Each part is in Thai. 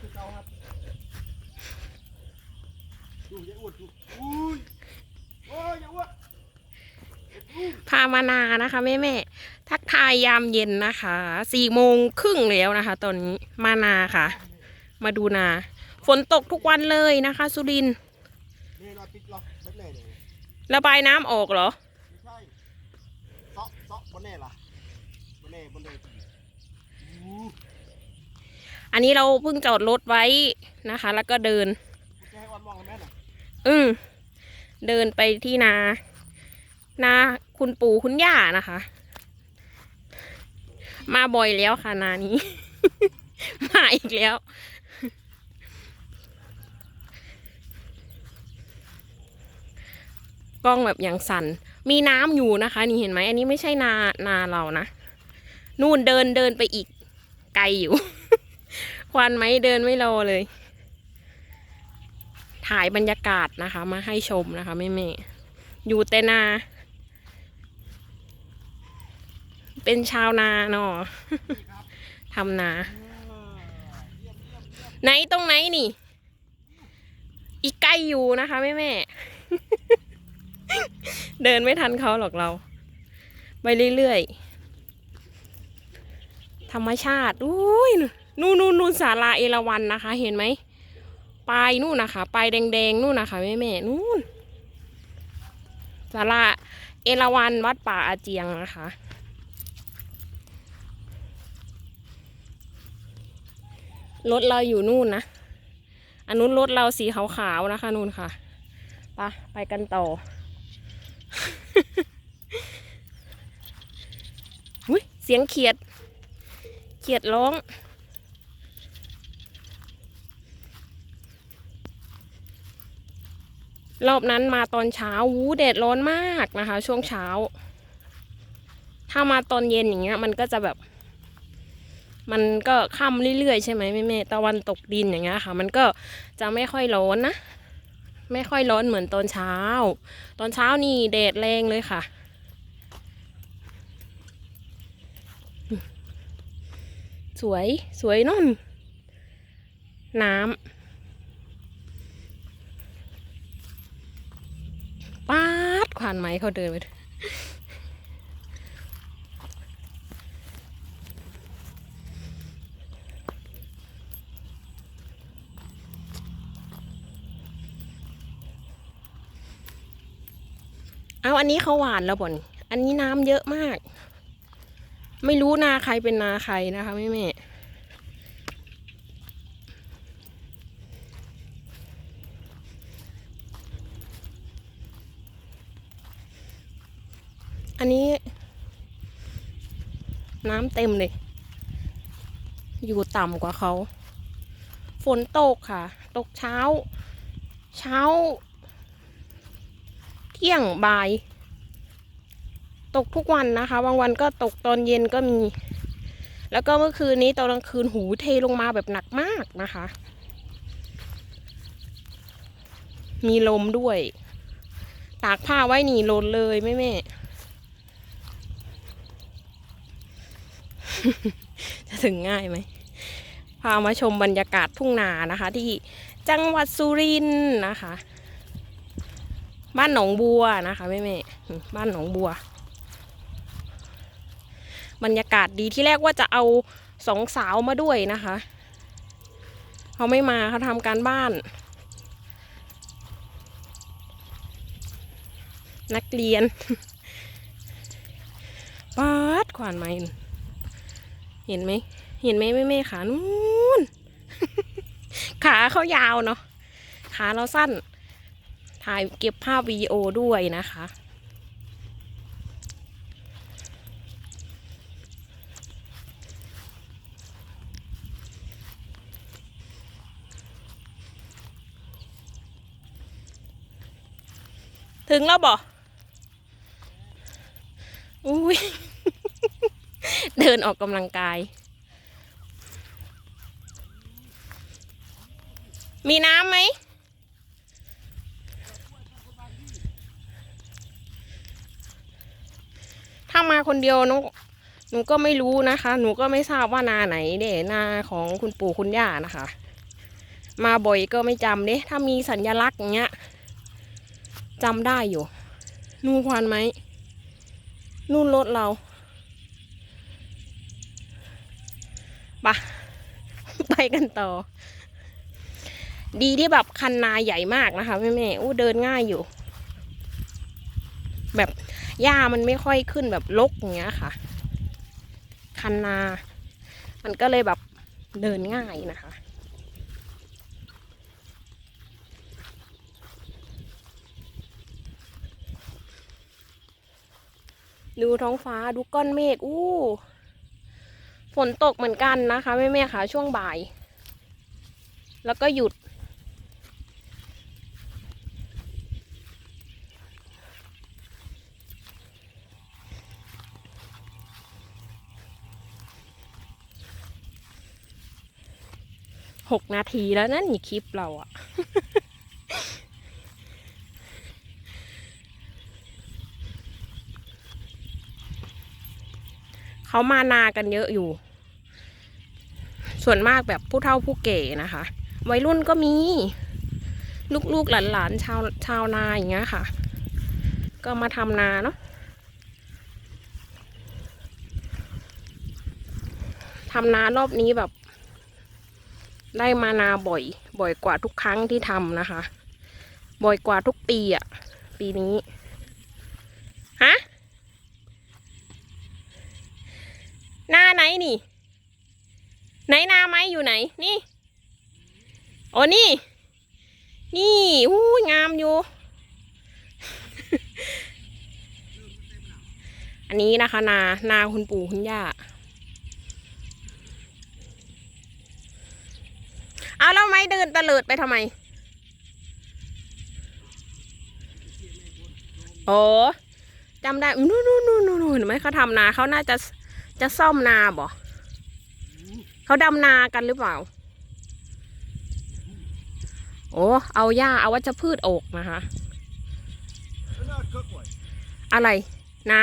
คือเก่าครับดูอย่าอวดดูอุ้ยโอ้ยอย่าอวดพามานานะคะแม่แม่ทักทายยามเย็นนะคะสี่โมงครึ่งแล้วนะคะ ตอนนี้มานาค่ะ มาดูนา ฝนตกทุกวันเลยนะคะ สุรินทร์นี่เราติดล็อกเบ็ดเลยเนี่ยระบายน้ำออกเหรอ ไม่ใช่เซาะเซาะบนแน่ล่ะบนแน่บนแน่จริงอู้ อันนี้เราเพิ่งจอดรถไว้นะคะ แล้วก็เดินจะให้วันมองกันแม่น่ะอืมเดินไปที่นา นาคุณปู่คุณย่านะคะ มาบ่อยแล้วค่ะนานี้ มาอีกแล้วกล้องแบบอย่างสั่น มีน้ำอยู่นะคะ นี่เห็นไหม อันนี้ไม่ใช่นานาเรานะ นู่นเดินเดินไปอีกไกลอยู่ ควันไหมเดินไม่รอเลย ถ่ายบรรยากาศนะคะ มาให้ชมนะคะแม่แม่อยู่แต่นา เป็นชาวนาเนาะทำนา ไหนตรงไหนนี่ อีกไกล้อยู่นะคะแม่แม่เดินไม่ทันเขาหรอกเรา ไปเรื่อยๆ ธรรมชาติ อุ้ย นู่นนู่นนู่นศาลาเอราวันนะคะ เห็นไหมปลายนู่นนะคะปลายแดงๆนู่นนะคะแม่แม่ๆนู่นศาลาเอราวันวัดป่าอาเจียงนะคะรถเราอยู่นู่นนะอันนู้นรถเราสีขาวๆนะคะนู่นค่ะไปะไปกันต่ออุ้ยเสียงเขียด เขียดร้อง รอบนั้นมาตอนเช้าวูแดดร้อนมากนะคะ ช่วงเช้า ถ้ามาตอนเย็นอย่างเงี้ย มันก็จะแบบ มันก็ค่ำเรื่อยๆใช่ไหมแม่แม่ตะวันตกดินอย่างเงี้ยค่ะ มันก็จะไม่ค่อยร้อนนะไม่ค่อยร้อนเหมือนตอนเช้า ตอนเช้านี่แดดแรงเลยค่ะ สวยสวยเนอนน้ำ ป๊าดขวานไม้เขาเดินไปเอาอันนี้เขาหวานแล้วบ่นอันนี้น้ำเยอะมาก ไม่รู้นาใครเป็นนาใครนะคะแม่แม่ อันนี้ น้ำเต็มเลย อยู่ต่ำกว่าเขา ฝนตกค่ะ ตกเช้า เช้า เที่ยงบ่าย ตกทุกวันนะคะ บางวันก็ตกตอนเย็นก็มี แล้วก็เมื่อคืนนี้ตอนกลางคืนหูเทลงมาแบบหนักมากนะคะ มีลมด้วย ตากผ้าไว้หนีลนเลยแม่แม่ จะถึงง่ายไหมพามาชมบรรยากาศทุ่งนานะคะ ที่จังหวัดสุรินทร์นะคะ บ้านหนองบัวนะคะแม่แม่บ้านหนองบัว บรรยากาศดีที่แรกว่าจะเอาสองสาวมาด้วยนะคะเขาไม่มาเขาทำการบ้าน นักเรียนป๊าดขวานไม้ เห็นไหม เห็นไหมแม่แม่ขานู่นขาเขายาวเนาะ ขาเราสั้น ถ่ายเก็บภาพวิดีโอด้วยนะคะ ถึงแล้วบ่อุ้ย ดินออกกำลังกาย มีน้ำไหม ถ้ามาคนเดียวน้องหนูก็ไม่รู้นะคะ หนูก็ไม่ทราบว่านาไหนเด้นาของคุณปู่คุณย่านะคะ มาบ่อยก็ไม่จำเด้ถ้ามีสัญลักษณ์อย่างเงี้ยจำได้อยู่ นู่นควันไหม นู่นรถเรา ปะไปกันต่อ ดีที่แบบคันนาใหญ่มากนะคะแม่แม่ๆอู้เดินง่ายอยู่ แบบหญ้ามันไม่ค่อยขึ้นแบบลกอย่างเงี้ยค่ะ คันนา มันก็เลยแบบเดินง่ายนะคะดูท้องฟ้าดูก้อนเมฆอู้ ฝนตกเหมือนกันนะคะแม่แม่ๆค่ะช่วงบ่าย แล้วก็หยุด หกนาทีแล้วนั่นนี่คลิปเราอะเขามานากันเยอะอยู่ ส่วนมากแบบผู้เฒ่าผู้เก๋นะคะ วัยรุ่นก็มี ลูกๆหลานๆชาวชาวนาอย่างเงี้ยค่ะ ก็มาทำนาเนาะทำนารอบนี้แบบ ได้มานาบ่อย บ่อยกว่าทุกครั้งที่ทำนะคะ บ่อยกว่าทุกปีอะปีนี้ฮะหน้าไหนนี่ ไหนนาไม้อยู่ไหน นี่โอ้นี่ นี่อู้ยงามอยู่ อันนี้นะคะนา นาคุณปู่คุณย่าเอาแล้วไม่เดินตะเลิดไปทำไม โอ้จำได้นู่นนู่นนู่นนู่นเห็นไหมเขาทำนาเขาน่าจะจะซ่อมนาบ่ เขาดำนากันหรือเปล่า โอ้เอาหญ้าเอาวัชพืชออกนะคะแล้วน่าเคิร์กไว้อะไรน้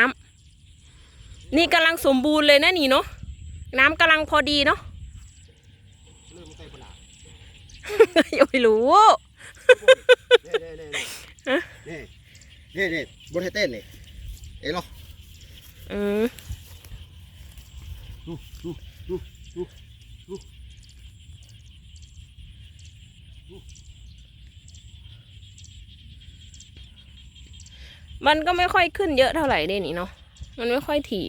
ำนี่กำลังสมบูรณ์เลยนะนี่เนาะน้ำกำลังพอดีเนาะลืมใส่ปลายังไม่รู้เน่เน่เน่เน่เน่เน่เน่บนให้เต้นนี่เอ๋เหรออืมดูดูดูดู มันก็ไม่ค่อยขึ้นเยอะเท่าไหร่เด้นี่เนาะ มันไม่ค่อยถี่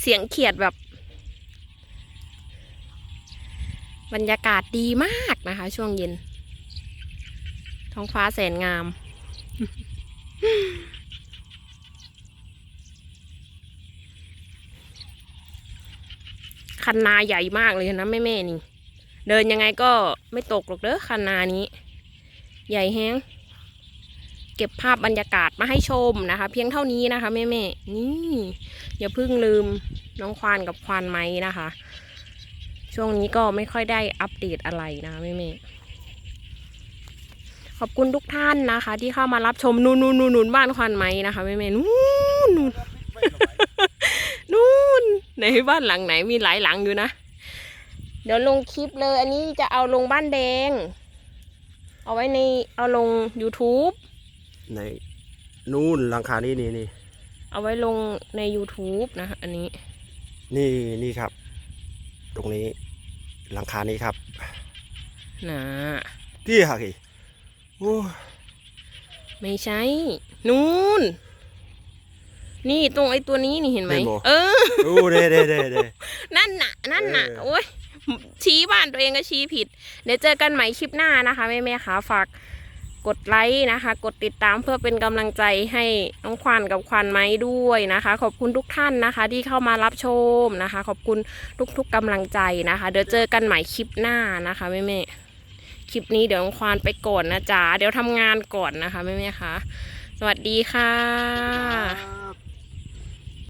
เสียงเขียดแบบ บรรยากาศดีมากนะคะ ช่วงเย็น ท้องฟ้าแสนงาม คันนาใหญ่มากเลยนะแม่แม่นี่ เดินยังไงก็ไม่ตกหรอกเด้อคันนานี้ ใหญ่แฮงเก็บภาพบรรยากาศมาให้ชมนะคะ เพียงเท่านี้นะคะแม่แม่นี่อย่าเพิ่งลืมน้องควานกับควานไม้นะคะ ช่วงนี้ก็ไม่ค่อยได้อัปเดตอะไรนะคะแม่แม่ขอบคุณทุกท่านนะคะ ที่เข้ามารับชมนู่นนู่นนู่นนู่นบ้านควานไม้นะคะแม่แม่นูนนูนนูนในบ้านหลังไหนมีหลายหลังอยู่นะ เดี๋ยวลงคลิปเลย อันนี้จะเอาลงบ้านแดง เอาไว้ในเอาลง YouTube ในนู่นหลังคานี่นี่นี่เอาไว้ลงใน YouTube นะคะอันนี้ นี่นี่ครับ ตรงนี้หลังคานี้ครับนะที่หักอีโอ้ไม่ใช่ นู่น นี่ตรงไอ้ตัวนี้นี่เห็นไหมเออ โอ้เด้เด้เด้เด้ นั่นน่ะ นั่นน่ะ เออ โอ้ย ชี้บ้านตัวเองก็ชี้ผิด เดี๋ยวเจอกันใหม่คลิปหน้านะคะแม่แม่ๆขาฝากกดไลค์นะคะ กดติดตามเพื่อเป็นกำลังใจให้น้องควานกับควานไม้ด้วยนะคะ ขอบคุณทุกท่านนะคะ ที่เข้ามารับชมนะคะ ขอบคุณทุกๆกำลังใจนะคะ เดี๋ยวเจอกันใหม่คลิปหน้านะคะแม่แม่คลิปนี้เดี๋ยวน้องควานไปก่อนนะจ๊ะเดี๋ยวทำงานก่อนนะคะแม่แม่คะสวัสดีค่ะ